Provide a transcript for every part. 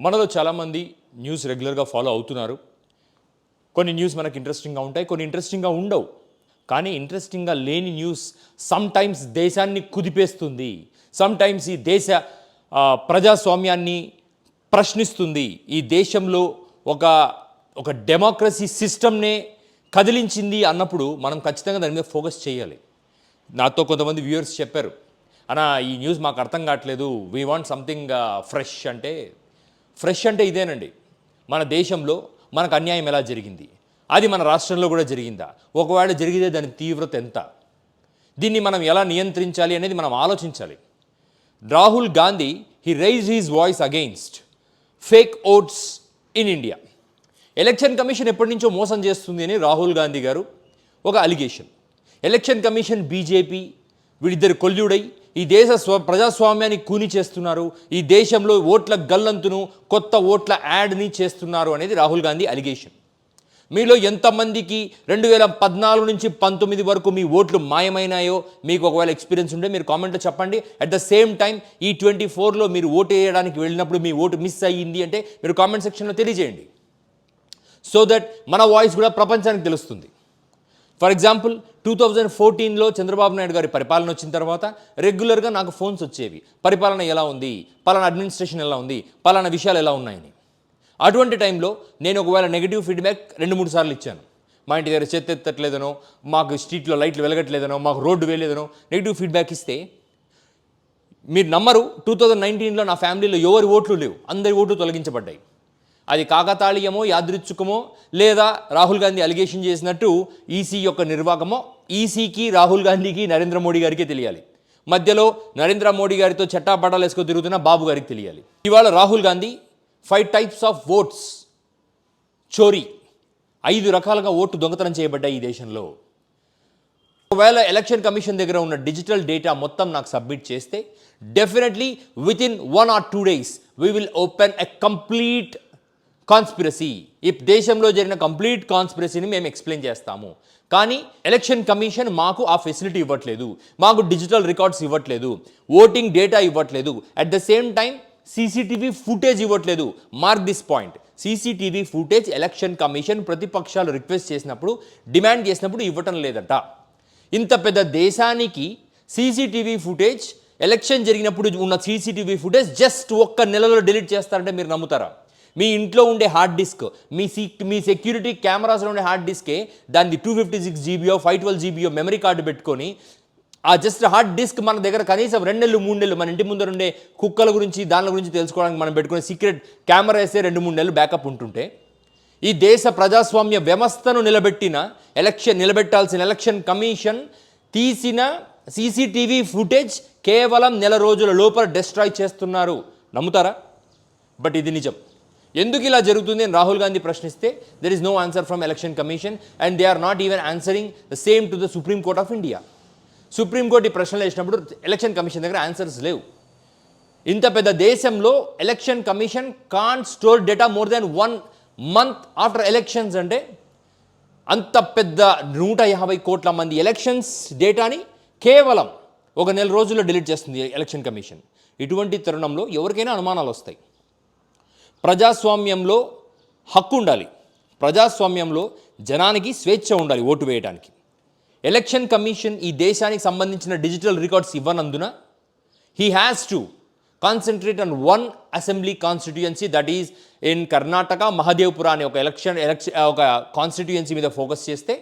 మనలో చాలామంది న్యూస్ రెగ్యులర్గా ఫాలో అవుతున్నారు. కొన్ని న్యూస్ మనకు ఇంట్రెస్టింగ్గా ఉంటాయి కొన్ని ఇంట్రెస్టింగ్గా ఉండవు. కానీ ఇంట్రెస్టింగ్గా లేని న్యూస్ సమ్ టైమ్స్ దేశాన్ని కుదిపేస్తుంది. సమ్ టైమ్స్ ఈ దేశ ప్రజాస్వామ్యాన్ని ప్రశ్నిస్తుంది. ఈ దేశంలో ఒక ఒక డెమోక్రసీ సిస్టమ్నే కదిలించింది అన్నప్పుడు మనం ఖచ్చితంగా దాని మీద ఫోకస్ చేయాలి. నాతో కొంతమంది వ్యూవర్స్ చెప్పారు. అన్న ఈ న్యూస్ మాకు అర్థం కావట్లేదు. వీ వాంట్ సంథింగ్ ఫ్రెష్ అంటే ఫ్రెష్ అంటే ఇదేనండి. మన దేశంలో మనకు అన్యాయం ఎలా జరిగింది? అది మన రాష్ట్రంలో కూడా జరిగిందా? ఒకవేళ జరిగితే దాని తీవ్రత ఎంత? దీన్ని మనం ఎలా నియంత్రించాలి అనేది మనం ఆలోచించాలి. Rahul Gandhi he rise his voice against fake votes in India election commission ఎప్పటి నుంచో మోసం చేస్తుంది అని రాహుల్ గాంధీ గారు ఒక అలిగేషన్ ఎలక్షన్ కమిషన్ బీజేపీ వీళ్ళిద్దరు కొల్లుడై ఈ దేశ స్వ ప్రజాస్వామ్యాన్ని కూని చేస్తున్నారు. ఈ దేశంలో ఓట్ల గల్లంతును కొత్త ఓట్ల యాడ్ని చేస్తున్నారు అనేది రాహుల్ గాంధీ అలిగేషన్. మీలో ఎంతమందికి రెండు వేల పద్నాలుగు నుంచి పంతొమ్మిది వరకు మీ ఓట్లు మాయమైనాయో మీకు ఒకవేళ ఎక్స్పీరియన్స్ ఉంటే మీరు కామెంట్లో చెప్పండి. అట్ ద సేమ్ టైం ఈ ట్వంటీ ఫోర్లో మీరు ఓటు వేయడానికి వెళ్ళినప్పుడు మీ ఓటు మిస్ అయ్యింది అంటే మీరు కామెంట్ సెక్షన్లో తెలియజేయండి. సో దట్ మన వాయిస్ కూడా ప్రపంచానికి తెలుస్తుంది. ఫర్ ఎగ్జాంపుల్ టూ థౌజండ్ ఫోర్టీన్లో చంద్రబాబు నాయుడు గారి పరిపాలన వచ్చిన తర్వాత రెగ్యులర్గా నాకు ఫోన్స్ వచ్చేవి. పరిపాలన ఎలా ఉంది? పలానా అడ్మినిస్ట్రేషన్ ఎలా ఉంది? పలానా విషయాలు ఎలా ఉన్నాయని. అటువంటి టైంలో నేను ఒకవేళ నెగిటివ్ ఫీడ్బ్యాక్ రెండు మూడు సార్లు ఇచ్చాను. మా ఇంటి దగ్గర చెత్త ఎత్తట్లేదనో మాకు స్ట్రీట్లో లైట్లు వెలగట్లేదనో మాకు రోడ్డు వేయలేదనో నెగిటివ్ ఫీడ్బ్యాక్ ఇస్తే మీరు నమ్మరు టూ థౌజండ్ నైన్టీన్లో నా ఫ్యామిలీలో ఎవరి ఓట్లు లేవు. అందరి ఓట్లు తొలగించబడ్డాయి. అది కాకతాళీయమో యాదృచ్ఛికమో లేదా రాహుల్ గాంధీ అలిగేషన్ చేసినట్టు ఈసీ యొక్క నిర్వాహకమో ఈసీకి రాహుల్ గాంధీకి నరేంద్ర మోడీ గారికి తెలియాలి. మధ్యలో నరేంద్ర మోడీ గారితో చట్టాపటాలు వేసుకు తిరుగుతున్న బాబు గారికి తెలియాలి. ఇవాళ Rahul Gandhi five types of votes. చోరీ. ఐదు రకాలుగా ఓటు దొంగతనం చేయబడ్డాయి ఈ దేశంలో. ఒకవేళ ఎలక్షన్ కమిషన్ దగ్గర ఉన్న డిజిటల్ డేటా మొత్తం నాకు సబ్మిట్ చేస్తే definitely within one or two days we will open a complete conspiracy ఈ దేశంలో జరిగిన కంప్లీట్ కాన్స్పిరసీని మేము ఎక్స్ప్లెయిన్ చేస్తాము. కానీ ఎలక్షన్ కమిషన్ మాకు ఆ ఫెసిలిటీ ఇవ్వట్లేదు. మాకు డిజిటల్ రికార్డ్స్ ఇవ్వట్లేదు. ఓటింగ్ డేటా ఇవ్వట్లేదు. At the same time CCTV footage ఇవ్వట్లేదు. Mark this point CCTV footage election commission ప్రతిపక్షాలు రిక్వెస్ట్ చేసినప్పుడు డిమాండ్ చేసినప్పుడు ఇవ్వటం లేదట. ఇంత పెద్ద దేశానికి సీసీటీవీ ఫుటేజ్ ఎలక్షన్ జరిగినప్పుడు ఉన్న సీసీటీవీ ఫుటేజ్ జస్ట్ ఒక్క నెలలో డిలీట్ చేస్తారంటే మీరు నమ్ముతారా? మీ ఇంట్లో ఉండే హార్డ్ డిస్క్ మీ సీ మీ సెక్యూరిటీ కెమెరాస్లో ఉండే హార్డ్ డిస్కే దాన్ని టూ ఫిఫ్టీ సిక్స్ జీబీయో ఫైవ్ ట్వెల్వ్ జీబీయో మెమరీ కార్డు పెట్టుకొని ఆ జస్ట్ హార్డ్ డిస్క్ మన దగ్గర కనీసం రెండు నెలలు మూడు నెలలు మన ఇంటి ముందర ఉండే కుక్కల గురించి దాని గురించి తెలుసుకోవడానికి మనం పెట్టుకునే సీక్రెట్ కెమెరా వేస్తే రెండు మూడు నెలలు బ్యాకప్ ఉంటుంటే ఈ దేశ ప్రజాస్వామ్య వ్యవస్థను నిలబెట్టిన ఎలక్షన్ నిలబెట్టాల్సిన ఎలక్షన్ కమిషన్ తీసిన సీసీటీవీ ఫుటేజ్ కేవలం నెల రోజుల లోపల డిస్ట్రాయ్ చేస్తున్నారు. నమ్ముతారా? బట్ ఇది నిజం. ఎందుకు ఇలా జరుగుతుంది అని రాహుల్ గాంధీ ప్రశ్నిస్తే there is no answer from election commission and they are not even answering the same to the Supreme Court of India Supreme Court ఈ ప్రశ్నలు వేసినప్పుడు ఎలక్షన్ కమిషన్ దగ్గర ఆన్సర్స్ లేవు. ఇంత పెద్ద దేశంలో election commission can't store data more than one month after elections అంటే అంత పెద్ద నూట యాభై కోట్ల మంది ఎలక్షన్స్ డేటాని కేవలం ఒక నెల రోజుల్లో డిలీట్ చేస్తుంది ఎలక్షన్ కమిషన్ ఇటువంటి తరుణంలో ఎవరికైనా అనుమానాలు వస్తాయి. ప్రజాస్వామ్యంలో హక్కు ఉండాలి. ప్రజాస్వామ్యంలో జనానికి స్వేచ్ఛ ఉండాలి ఓటు వేయడానికి ఎలక్షన్ కమిషన్ ఈ దేశానికి సంబంధించిన digital records ఇవ్వనందున he has to concentrate on one assembly constituency that is in Karnataka Mahadevapura అనే ఒక ఎలక్షన్ ఎలక్షన్ ఒక కాన్స్టిట్యుయెన్సీ మీద ఫోకస్ చేస్తే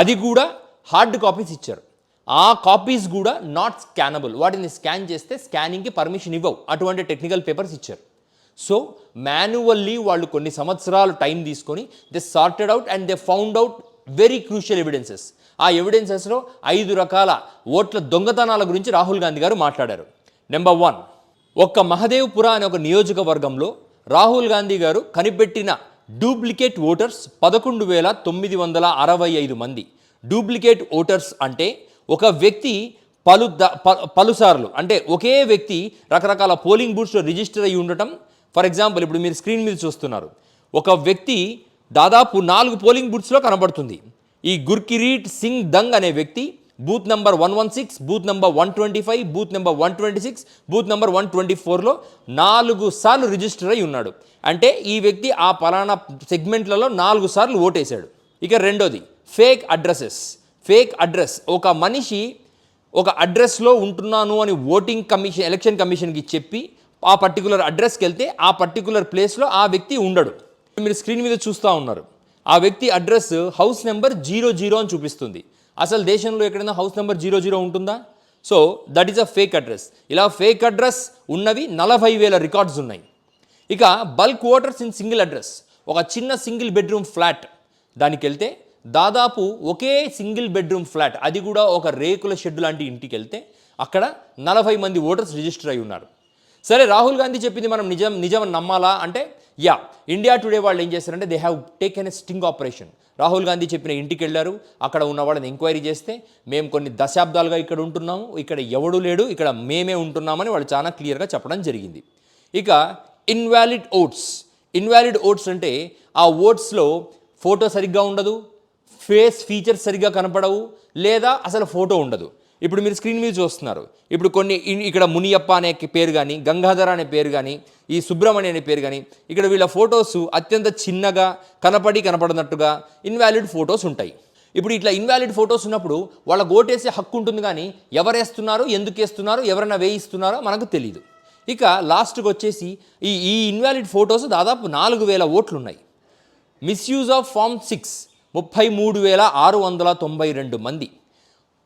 అది కూడా హార్డ్ కాపీస్ ఇచ్చారు. ఆ కాపీస్ కూడా నాట్ స్కానబుల్ వాటిని స్కాన్ చేస్తే స్కానింగ్కి పర్మిషన్ ఇవ్వవు. అటువంటి టెక్నికల్ పేపర్స్ ఇచ్చారు. సో మాన్యువల్లీ వాళ్ళు కొన్ని సంవత్సరాలు టైం తీసుకొని they sorted out and they found out very crucial evidences ఆ ఎవిడెన్సెస్లో ఐదు రకాల ఓట్ల దొంగతనాల గురించి రాహుల్ గాంధీ గారు మాట్లాడారు. నెంబర్ వన్ ఒక్క మహదేవ్పుర అనే ఒక నియోజకవర్గంలో రాహుల్ గాంధీ గారు కనిపెట్టిన డూప్లికేట్ ఓటర్స్ పదకొండు వేల తొమ్మిది వందల అరవై ఐదు మంది. డూప్లికేట్ ఓటర్స్ అంటే ఒక వ్యక్తి పలు ద ప- పలుసార్లు అంటే ఒకే వ్యక్తి రకరకాల పోలింగ్ బూత్స్లో రిజిస్టర్ అయి ఉండటం ఫర్ ఎగ్జాంపుల్ ఇప్పుడు మీరు స్క్రీన్ మీద చూస్తున్నారు. ఒక వ్యక్తి దాదాపు నాలుగు పోలింగ్ బూత్స్లో కనబడుతుంది. ఈ గుర్కిరీట్ సింగ్ దంగ్ అనే వ్యక్తి booth number one one six booth number one twenty five booth number one twenty six booth number one twenty ఫోర్లో నాలుగు సార్లు రిజిస్టర్ అయి ఉన్నాడు. అంటే ఈ వ్యక్తి ఆ పలానా సెగ్మెంట్లలో నాలుగు సార్లు ఓటేశాడు. ఇక రెండోది ఫేక్ అడ్రస్సెస్ ఫేక్ అడ్రస్. ఒక మనిషి ఒక అడ్రస్లో ఉంటున్నాను అని ఓటింగ్ కమిషన్ ఎలక్షన్ కమిషన్కి చెప్పి ఆ పర్టికులర్ అడ్రస్కి వెళ్తే ఆ పర్టికులర్ ప్లేస్లో ఆ వ్యక్తి ఉండడు. మీరు స్క్రీన్ మీద చూస్తూ ఉన్నారు. ఆ వ్యక్తి address house number zero zero అని చూపిస్తుంది. అసలు దేశంలో ఎక్కడైనా హౌస్ నెంబర్ జీరో జీరో ఉంటుందా? So that is a fake address ఇలా ఫేక్ అడ్రస్ ఉన్నవి నలభై వేల రికార్డ్స్ ఉన్నాయి. ఇక bulk voters in single address ఒక చిన్న సింగిల్ బెడ్రూమ్ ఫ్లాట్ దానికి వెళ్తే దాదాపు ఒకే సింగిల్ బెడ్రూమ్ ఫ్లాట్ అది కూడా ఒక రేకుల షెడ్ లాంటి ఇంటికి వెళ్తే అక్కడ నలభై మంది ఓటర్స్ రిజిస్టర్ అయి ఉన్నారు. సరే రాహుల్ గాంధీ చెప్పింది మనం నిజం నిజం నమ్మాలా? అంటే యా ఇండియా టుడే వాళ్ళు ఏం చేస్తారంటే they have taken a sting operation Rahul Gandhi చెప్పిన ఇంటికి వెళ్ళారు అక్కడ ఉన్న వాళ్ళని ఎంక్వైరీ చేస్తే మేము కొన్ని దశాబ్దాలుగా ఇక్కడ ఉంటున్నాము ఇక్కడ ఎవడు లేడు ఇక్కడ మేమే ఉంటున్నామని వాళ్ళు చాలా క్లియర్గా చెప్పడం జరిగింది. ఇక ఇన్వాలిడ్ ఓట్స్ ఇన్వాలిడ్ ఓట్స్ అంటే ఆ ఓట్స్లో ఫోటో సరిగ్గా ఉండదు ఫేస్ ఫీచర్స్ సరిగ్గా కనపడవు లేదా అసలు ఫోటో ఉండదు. ఇప్పుడు మీరు స్క్రీన్ మీద చూస్తున్నారు. ఇప్పుడు కొన్ని ఇక్కడ మునియప్ప అనే పేరు కానీ గంగాధర అనే పేరు కానీ ఈ సుబ్రహ్మణ్య అనే పేరు కానీ ఇక్కడ వీళ్ళ ఫొటోస్ అత్యంత చిన్నగా కనపడి కనపడినట్టుగా ఇన్వాలిడ్ ఫొటోస్ ఉంటాయి. ఇప్పుడు ఇట్లా ఇన్వాలిడ్ ఫొటోస్ ఉన్నప్పుడు వాళ్ళ ఓటేసే హక్కు ఉంటుంది కానీ ఎవరేస్తున్నారు ఎందుకు వేస్తున్నారు ఎవరైనా వేయిస్తున్నారో మనకు తెలియదు ఇక లాస్ట్కి వచ్చేసి ఈ ఈ ఇన్వాలిడ్ ఫొటోస్ దాదాపు నాలుగు వేల ఓట్లు ఉన్నాయి మిస్యూజ్ ఆఫ్ ఫామ్ సిక్స్ ముప్పై మూడు వేల ఆరు వందల తొంభై రెండు మంది.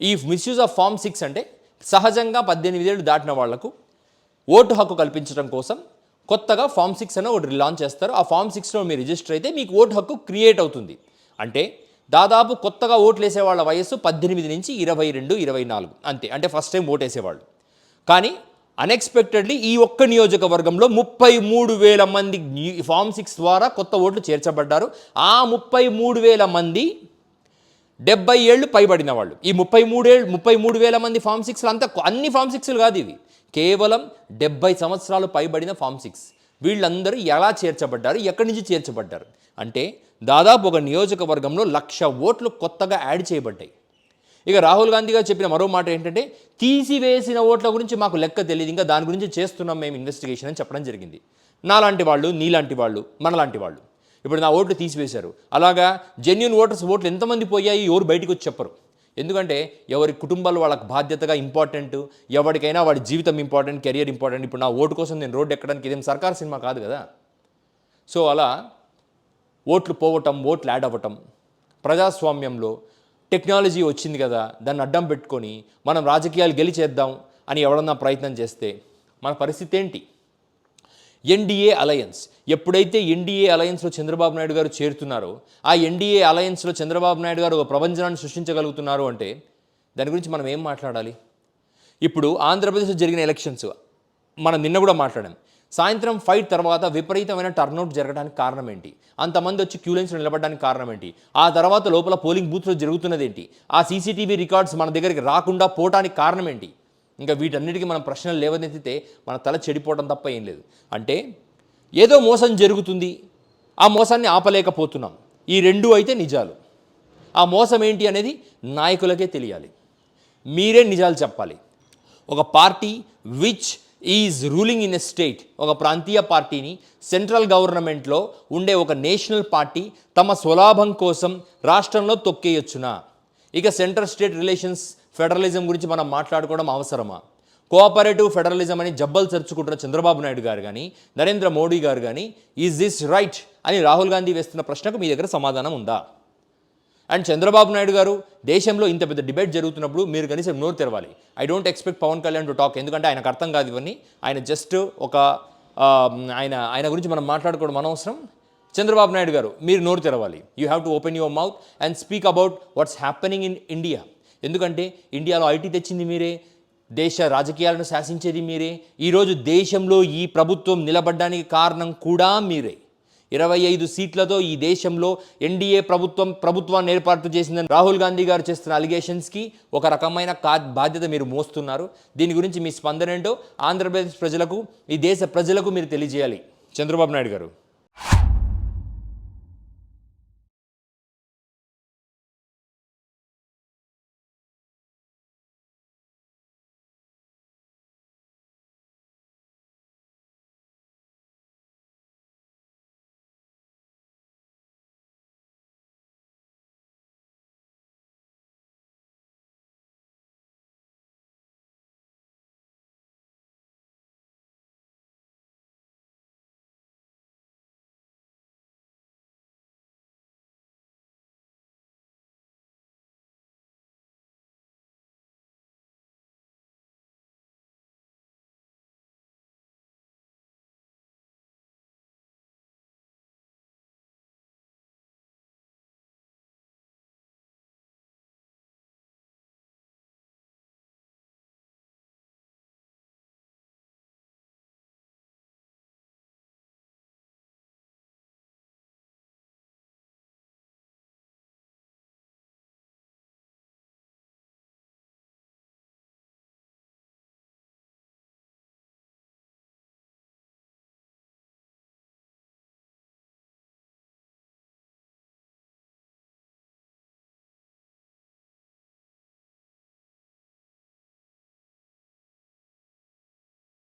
ఈ మిస్యూజ్ ఆఫ్ ఫామ్ సిక్స్ అంటే సహజంగా పద్దెనిమిది ఏళ్ళు దాటిన వాళ్ళకు ఓటు హక్కు కల్పించడం కోసం కొత్తగా ఫామ్ సిక్స్ అని ఒకటి లాంచ్ చేస్తారు. ఆ ఫామ్ సిక్స్లో మీరు రిజిస్టర్ అయితే మీకు ఓటు హక్కు క్రియేట్ అవుతుంది. అంటే దాదాపు కొత్తగా ఓట్లు వేసే వాళ్ళ వయస్సు పద్దెనిమిది నుంచి ఇరవై రెండు ఇరవై నాలుగు. అంతే. అంటే ఫస్ట్ టైం ఓటు వేసేవాళ్ళు. కానీ అన్ఎక్స్పెక్టెడ్లీ ఈ ఒక్క నియోజకవర్గంలో ముప్పై మూడు వేల మంది ఫామ్ సిక్స్ ద్వారా కొత్త ఓట్లు చేర్చబడ్డారు. ఆ ముప్పై మూడు వేల మంది డెబ్బై ఏళ్ళు పైబడిన వాళ్ళు. ఈ ముప్పై మూడేళ్ళు ముప్పై మూడు వేల మంది ఫామ్ సిక్స్లు అంతా అన్ని ఫామ్ సిక్స్లు కాదు ఇవి. కేవలం డెబ్బై సంవత్సరాలు పైబడిన ఫామ్ సిక్స్. వీళ్ళందరూ ఎలా చేర్చబడ్డారు? ఎక్కడి నుంచి చేర్చబడ్డారు? అంటే దాదాపు ఒక నియోజకవర్గంలో లక్ష ఓట్లు కొత్తగా యాడ్ చేయబడ్డాయి. ఇక రాహుల్ గాంధీ గారు చెప్పిన మరో మాట ఏంటంటే తీసివేసిన ఓట్ల గురించి మాకు లెక్క తెలియదు ఇంకా దాని గురించి చేస్తున్నాం మేము ఇన్వెస్టిగేషన్ అని చెప్పడం జరిగింది. నాలాంటి వాళ్ళు నీలాంటి వాళ్ళు మనలాంటి వాళ్ళు. ఇప్పుడు నా ఓట్లు తీసివేశారు. అలాగా జెన్యున్ ఓటర్స్ ఓట్లు ఎంతమంది పోయాయి ఎవరు బయటకు వచ్చి చెప్పరు. ఎందుకంటే ఎవరి కుటుంబాలు వాళ్ళకి బాధ్యతగా ఇంపార్టెంట్ ఎవరికైనా వాడి జీవితం ఇంపార్టెంట్ కెరియర్ ఇంపార్టెంట్ ఇప్పుడు నా ఓటు కోసం నేను రోడ్డు ఎక్కడానికి ఇదేం సర్కార్ సినిమా కాదు కదా. సో అలా ఓట్లు పోవటం ఓట్లు యాడ్ అవ్వటం ప్రజాస్వామ్యంలో టెక్నాలజీ వచ్చింది కదా దాన్ని అడ్డం పెట్టుకొని మనం రాజకీయాలు గెలిచేద్దాం అని ఎవడన్నా ప్రయత్నం చేస్తే మన పరిస్థితి ఏంటి? NDA alliance. ఎప్పుడైతే ఎన్డీఏ అలయన్స్లో చంద్రబాబు నాయుడు గారు చేరుతున్నారో ఆ ఎన్డీఏ అలయన్స్లో చంద్రబాబు నాయుడు గారు ఒక ప్రపంచాన్ని సృష్టించగలుగుతున్నారు అంటే దాని గురించి మనం ఏం మాట్లాడాలి? ఇప్పుడు ఆంధ్రప్రదేశ్లో జరిగిన ఎలక్షన్స్ మనం నిన్న కూడా మాట్లాడాం. సాయంత్రం ఫైట్ తర్వాత విపరీతమైన టర్నౌట్ జరగడానికి కారణం ఏంటి అంతమంది వచ్చి క్యూ నిలబడడానికి కారణం ఏంటి ఆ తర్వాత లోపల పోలింగ్ బూత్లో జరుగుతున్నది ఏంటి ఆ సీసీటీవీ రికార్డ్స్ మన దగ్గరికి రాకుండా పోవటానికి కారణం ఏంటి ఇంకా వీటన్నిటికీ మనం ప్రశ్నలు లేవనెత్తితే మన తల చెడిపోవడం తప్ప ఏం లేదు. అంటే ఏదో మోసం జరుగుతుంది. ఆ మోసాన్ని ఆపలేకపోతున్నాం. ఈ రెండు అయితే నిజాలు. ఆ మోసం ఏంటి అనేది నాయకులకే తెలియాలి. మీరే నిజాలు చెప్పాలి. ఒక party which is ruling in a state ఒక ప్రాంతీయ పార్టీని సెంట్రల్ గవర్నమెంట్లో ఉండే ఒక నేషనల్ పార్టీ తమ స్వలాభం కోసం రాష్ట్రంలో తొక్కేయొచ్చునా? ఇక సెంట్రల్ స్టేట్ రిలేషన్స్ ఫెడరలిజం గురించి మనం మాట్లాడుకోవడం అవసరమా? కోఆపరేటివ్ ఫెడరలిజం అని జబ్బలు చర్చుకుంటున్న చంద్రబాబు నాయుడు గారు కానీ నరేంద్ర మోడీ గారు కానీ ఈజ్ దిస్ రైట్ అని రాహుల్ గాంధీ వేస్తున్న ప్రశ్నకు మీ దగ్గర సమాధానం ఉందా? అండ్ చంద్రబాబు నాయుడు గారు దేశంలో ఇంత పెద్ద డిబేట్ జరుగుతున్నప్పుడు మీరు కనీసం నోరు తెరవాలి. I don't expect Pawan Kalyan to talk ఎందుకంటే ఆయనకు అర్థం కాదు ఇవన్నీ. ఆయన జస్ట్ ఒక ఆయన ఆయన గురించి మనం మాట్లాడుకోవడం అనవసరం. చంద్రబాబు నాయుడు గారు మీరు నోరు తెరవాలి. You have to open your mouth and speak about what's happening in India ఎందుకంటే ఇండియాలో ఐటీ తెచ్చింది మీరే దేశ రాజకీయాలను శాసించేది మీరే ఈరోజు దేశంలో ఈ ప్రభుత్వం నిలబడ్డానికి కారణం కూడా మీరే. ఇరవై ఐదు సీట్లతో ఈ దేశంలో ఎన్డీఏ ప్రభుత్వం ప్రభుత్వాన్ని ఏర్పాటు చేసిందని రాహుల్ గాంధీ గారు చేస్తున్న అలిగేషన్స్కి ఒక రకమైన కా బాధ్యత మీరు మోస్తున్నారు. దీని గురించి మీ స్పందన ఏంటో ఆంధ్రప్రదేశ్ ప్రజలకు ఈ దేశ ప్రజలకు మీరు తెలియజేయాలి. చంద్రబాబు నాయుడు గారు.